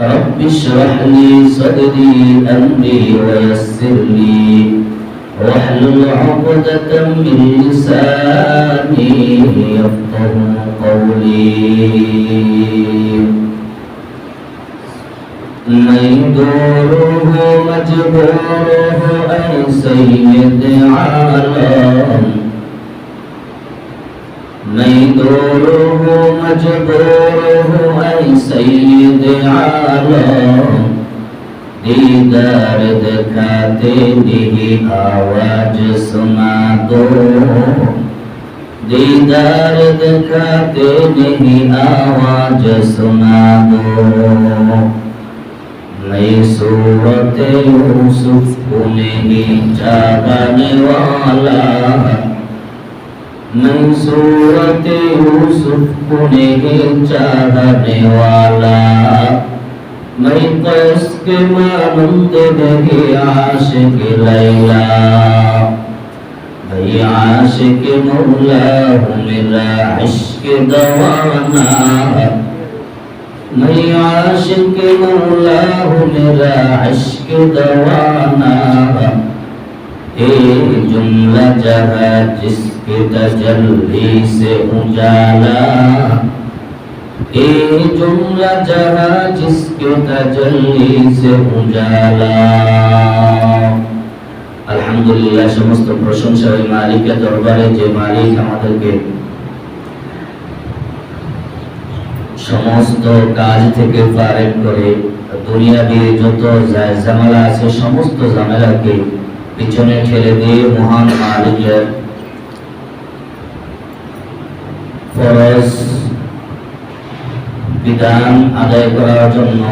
رب اشرح لي صدري أمري ويسر لي. واحلل عقدة من لساني يفقه قولي. من دوره مجبوره أي سيد عالم नहीं दूर हो मजबूर हो ऐसे आलम दीदार दिखाते नहीं आवाज सुना दो दीदार दिखाते नहीं आवाज सुना दो नई सूरत यूसुफ को नहीं जागने वाला मैं सूरत यूसुफ को नहीं चाहने वाला मैं कस के मानंद नहीं आशिक लैला। मैं आशिक मौला मेरा इश्क दवाना। मैं आशिक मौला मेरा इश्क दवाना। ए जुमला जहाँ जिसके तजल्ली से उजाला ए जुमला जहाँ जिसके तजल्ली से उजाला আলহামদুলিল্লাহ সমস্ত প্রশংসা ওই মালিকের দরবারে যে মালিক আমাদেরকে সমস্ত কাজ থেকে ফারেক করে দুনিয়াবি যত জা- ঝামেলা আছে সমস্ত ঝামেলাকে পিছনে ঠেলে দিয়ে মহান মালিকের ফরজ বিধান আদায় করার জন্য